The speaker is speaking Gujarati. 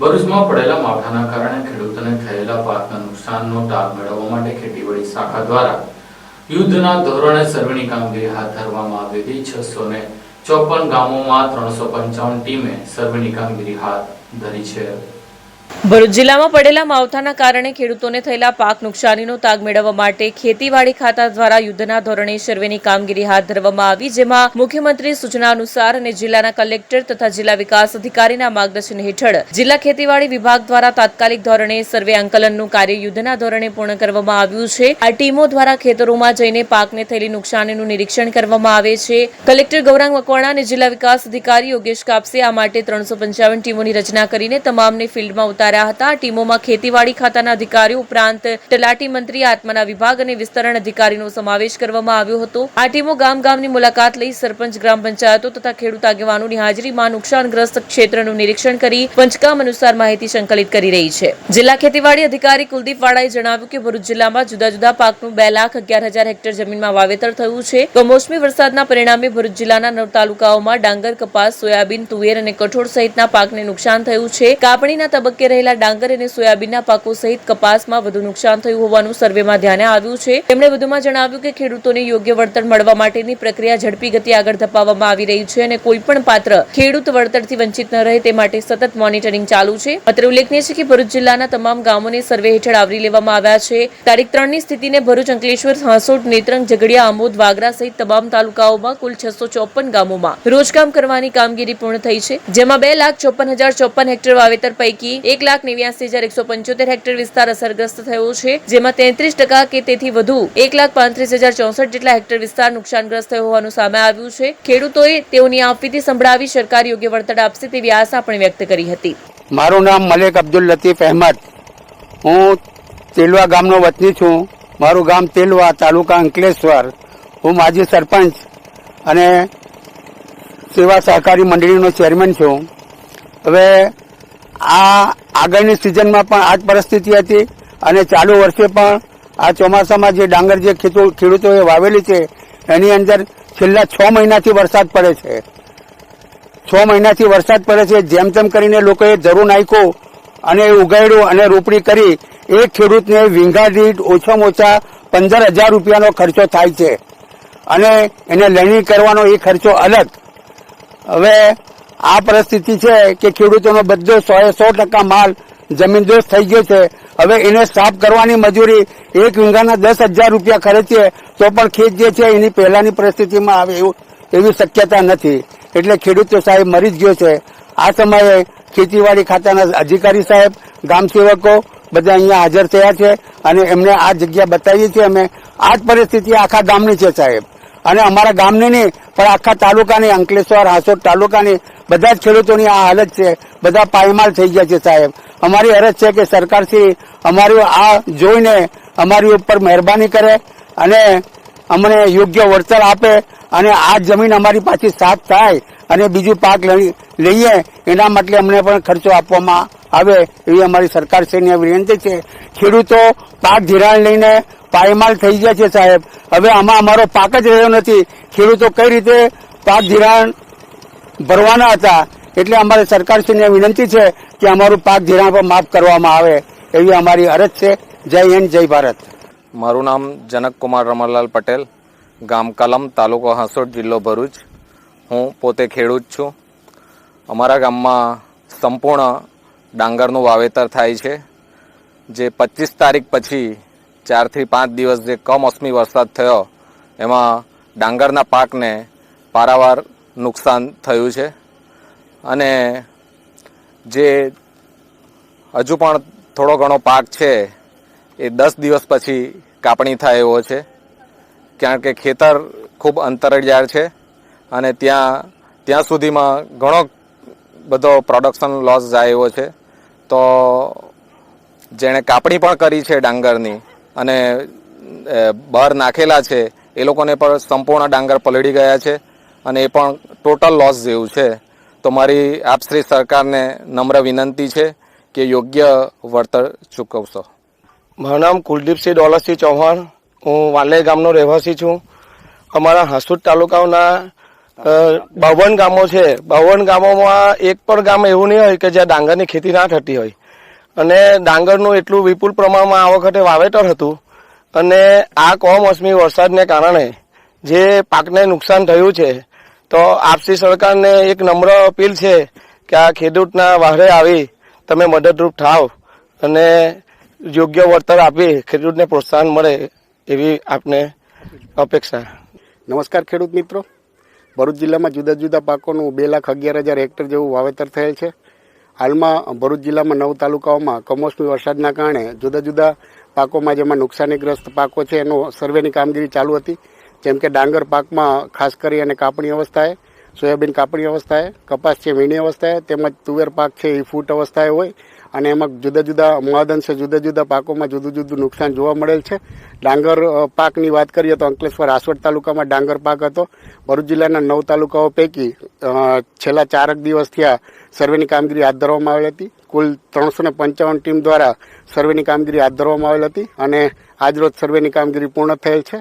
ભરૂચમાં પડેલા માવઠાના કારણે ખેડૂતોને થયેલા પાકના નુકસાનનો તાગ મેળવવા માટે ખેતીવાડી શાખા દ્વારા યુદ્ધના ધોરણે સર્વેની કામગીરી હાથ ધરવામાં આવી હતી. છસો ને ચોપન ગામોમાં ત્રણસો પંચાવન ટીમે સર્વેની કામગીરી હાથ ધરી છે. ભરૂચ જિલ્લામાં પડેલા માવઠાના કારણે ખેડૂતોને થયેલા પાક નુકસાનીનો તાગ મેળવવા માટે ખેતીવાડી ખાતા દ્વારા યુદ્ધના ધોરણે સર્વેની કામગીરી હાથ ધરવામાં આવી, જેમાં મુખ્યમંત્રી સૂચના અનુસાર અને જિલ્લાના કલેક્ટર તથા જિલ્લા વિકાસ અધિકારીના માર્ગદર્શન હેઠળ જિલ્લા ખેતીવાડી વિભાગ દ્વારા તાત્કાલિક ધોરણે સર્વે આંકલનનું કાર્ય યુદ્ધના ધોરણે પૂર્ણ કરવામાં આવ્યું છે. આ ટીમો દ્વારા ખેતરોમાં જઈને પાકને થયેલી નુકસાનીનું નિરીક્ષણ કરવામાં આવે છે. કલેક્ટર ગૌરાંગ મકવાણા અને જિલ્લા વિકાસ અધિકારી યોગેશ કાપસે આ માટે ત્રણસો પંચાવન ટીમોની રચના કરીને તમામને ફિલ્ડમાં ઉતાર્યા હતા. ટીમોમાં ખેતીવાડી ખાતાના અધિકારીઓ ઉપરાંત તલાટી મંત્રી, આત્માના વિભાગ અને વિસ્તરણ અધિકારીનો સમાવેશ કરવામાં આવ્યો હતો. આ ટીમો ગામ ગામની મુલાકાત લઈ સરપંચ, ગ્રામ પંચાયતો તથા ખેડૂત આગેવાનોની હાજરીમાં નુકસાનગ્રસ્ત ક્ષેત્રનું નિરીક્ષણ કરી પંચકામ અનુસાર માહિતી સંકલિત કરી રહી છે. જિલ્લા ખેતીવાડી અધિકારી કુલદીપ વાળાએ જણાવ્યું કે ભરૂચ જિલ્લામાં જુદા જુદા પાકનું બે લાખ અગિયાર હજાર હેક્ટર જમીનમાં વાવેતર થયું છે. કમોસમી વરસાદના પરિણામે ભરૂચ જિલ્લાના નવ તાલુકાઓમાં ડાંગર, કપાસ, સોયાબીન, તુવેર અને કઠોળ સહિતના પાકને નુકસાન થયું છે. કાપણીના તબક્કે રહેલા ડાંગર અને સોયાબીનના પાકો સહિત કપાસમાં વધુ નુકસાન થયું હોવાનું સર્વેમાં ધ્યાને આવ્યું છે. તેમણે વધુમાં જણાવ્યું કે ખેડૂતોને યોગ્ય વળતર મળવા માટેની પ્રક્રિયા ઝડપી ગતિ આગળ ધપાવવામાં આવી રહી છે અને કોઈ પણ પાત્ર ખેડૂત વળતરથી વંચિત ન રહે તે માટે સતત મોનિટરિંગ ચાલુ છે. અત્રે ઉલ્લેખનીય છે કે ભરૂચ જિલ્લાના તમામ ગામોને સર્વે હેઠળ આવરી લેવામાં આવ્યા છે. તારીખ ત્રણની સ્થિતિને ભરૂચ અંકલેશ્વર, હાંસોટ, નેત્રંગ, ઝઘડિયા, આમોદ, વાગરા સહિત તમામ તાલુકાઓમાં કુલ છસો ચોપન ગામોમાં રોજકામ કરવાની કામગીરી પૂર્ણ થઈ છે. જેમાં બે લાખ ચોપન હજાર ચોપન હેક્ટર વાવેતર પૈકી એક લાખ નેવ્યાસી હજાર એકસો પંચોતેર હેક્ટર વિસ્તાર અસરગ્રસ્ત થયો છે, જેમાં તેત્રીસ ટકા કે તેથી વધુ એક લાખ પાંત્રીસ હજાર ચોસઠ જેટલા હેક્ટર વિસ્તાર નુકસાનગ્રસ્ત થયો હોવાનું સામે આવ્યું છે. ખેડૂતોએ તેઓની આપવીતી સંભળાવી સરકાર યોગ્ય વળતર આપશે તેવી આશા પણ વ્યક્ત કરી હતી. મારું નામ મલેક અબ્દુલ લતીફ અહેમદ. હું તેલવા ગામનો વતની છું. મારું ગામ તેલવા તાલુકા અંકલેશ્વર. હું માજી સરપંચ અને સેવા સહકારી મંડળીનો ચેરમેન છું. હવે આ આગળની સિઝનમાં પણ આ જ પરિસ્થિતિ હતી અને ચાલુ વર્ષે પણ આ ચોમાસામાં જે ડાંગર જે ખેડૂતોએ વાવેલી છે, એની અંદર છેલ્લા છ મહિનાથી વરસાદ પડે છે. છ મહિનાથી વરસાદ પડે છે, જેમ તેમ કરીને લોકોએ ધરું નાખ્યું અને ઉગાડ્યું અને રોપણી કરી, એ ખેડૂતને વીંઘા દીઠ ઓછામાં ઓછા પંદર હજાર રૂપિયાનો ખર્ચો થાય છે. અને એને લણણી કરવાનો એ ખર્ચો અલગ. હવે આ પરિસ્થિતિ છે કે ખેડૂતોનો બધો એ સો ટકા માલ જમીનદોસ્ત થઈ ગયો છે. હવે એને સાફ કરવાની મજૂરી એક વીંઘાના દસ હજાર રૂપિયા ખર્ચીએ તો પણ ખેત જે છે એની પહેલાની પરિસ્થિતિમાં આવે એવું, એવી શક્યતા નથી. એટલે ખેડૂતો સાહેબ મરી જ ગયો છે. આ સમયે ખેતીવાડી ખાતાના અધિકારી સાહેબ, ગામ સેવકો બધા અહીંયા હાજર થયા છે અને એમને આ જગ્યા બતાવી છે અમે. આ જ પરિસ્થિતિ આખા ગામની છે સાહેબ. અને અમારા ગામની નહીં, પણ આખા તાલુકાની, અંકલેશ્વર, હાસોદ તાલુકાની બધા જ ખેડૂતોની આ હાલત છે. બધા પાયમાલ થઈ ગયા છે સાહેબ. અમારી અરજ છે કે સરકારશ્રી અમારું આ જોઈને અમારી ઉપર મહેરબાની કરે અને અમને યોગ્ય વળતર આપે અને આ જમીન અમારી પાછી સાફ થાય અને બીજું પાક લઈ- લઈએ. એના માટે અમને પણ ખર્ચો આપવામાં આવે એવી અમારી સરકારશ્રીની વિનંતી છે. ખેડૂતો પાક ધિરાણ લઈને પાયમાલ થઈ ગયા છે સાહેબ. હવે આમાં અમારો પાક જ રહ્યો નથી. ખેડૂતો કઈ રીતે પાક ધિરાણ ભરવાના હતા એટલે અમારે સરકારશ્રીને વિનંતી છે કે અમારું પાક ધિરાણ પણ માફ કરવામાં આવે એવી અમારી અરજ છે. જય હિન્દ, જય ભારત. મારું નામ જનકકુમાર રમણલાલ પટેલ, ગામ કલમ, તાલુકો હાંસોડ જિલ્લો ભરૂચ. હું પોતે ખેડૂત છું. અમારા ગામમાં સંપૂર્ણ ડાંગરનું વાવેતર થાય છે. જે પચીસ તારીખ પછી ચારથી પાંચ દિવસ જે કમોસમી વરસાદ થયો, એમાં ડાંગરના પાકને પારાવાર નુકસાન થયું છે. અને જે હજુ પણ થોડો ઘણો પાક છે, એ દસ દિવસ પછી કાપણી થાય એવો છે. કારણ કે ખેતર ખૂબ અંતરિયાળ છે અને ત્યાં ત્યાં સુધીમાં ઘણો બધો પ્રોડક્શન લોસ જાય એવો છે. તો જેણે કાપણી પણ કરી છે ડાંગરની અને બહાર નાખેલા છે, એ લોકોને પણ સંપૂર્ણ ડાંગર પલળી ગયા છે અને એ પણ ટોટલ લોસ જેવું છે. તો મારી આપશ્રી સરકારને નમ્ર વિનંતી છે કે યોગ્ય વળતર ચૂકવશો. મારું નામ કુલદીપસિંહ ડોલરસિંહ ચૌહાણ. હું વાલે ગામનો રહેવાસી છું. અમારા હાસુદ તાલુકાના બાવન ગામો છે. બાવન ગામોમાં એક પણ ગામ એવું નહીં હોય કે જ્યાં ડાંગરની ખેતી ના થતી હોય. અને ડાંગરનું એટલું વિપુલ પ્રમાણમાં આ વખતે વાવેતર હતું. અને આ કમોસમી વરસાદને કારણે જે પાકને નુકસાન થયું છે, તો આપસી સરકારને એક નમ્ર અપીલ છે કે આ ખેડૂતના વાહરે આવી તમે મદદરૂપ થાવ અને યોગ્ય વળતર આપી ખેડૂતને પ્રોત્સાહન મળે એવી આપને અપેક્ષા. નમસ્કાર ખેડૂત મિત્રો. ભરૂચ જિલ્લામાં જુદા જુદા પાકોનું બે લાખ અગિયાર હજાર હેક્ટર જેવું વાવેતર થયેલ છે. હાલમાં ભરૂચ જિલ્લામાં નવ તાલુકાઓમાં કમોસમી વરસાદના કારણે જુદા જુદા પાકોમાં જેમાં નુકસાનીગ્રસ્ત પાકો છે એનો સર્વેની કામગીરી ચાલુ હતી. જેમ કે ડાંગર પાકમાં ખાસ કરી અને કાપણી અવસ્થાએ સોયાબીન કાપણી અવસ્થાએ, કપાસ છે વીણી અવસ્થાએ, તેમજ તુવેર પાક છે એ ફૂટ અવસ્થાએ હોય. અને એમાં જુદા જુદા મહદઅંશે જુદા જુદા પાકોમાં જુદું જુદું નુકસાન જોવા મળેલ છે. ડાંગર પાકની વાત કરીએ તો અંકલેશ્વર આસવડ તાલુકામાં ડાંગર પાક હતો. ભરૂચ જિલ્લાના નવ તાલુકાઓ પૈકી છેલ્લા ચારક દિવસ આ સર્વેની કામગીરી હાથ ધરવામાં આવેલ હતી. કુલ ત્રણસો ને પંચાવન ટીમ દ્વારા સર્વેની કામગીરી હાથ ધરવામાં આવેલ હતી અને આજરોજ સર્વેની કામગીરી પૂર્ણ થયેલ છે.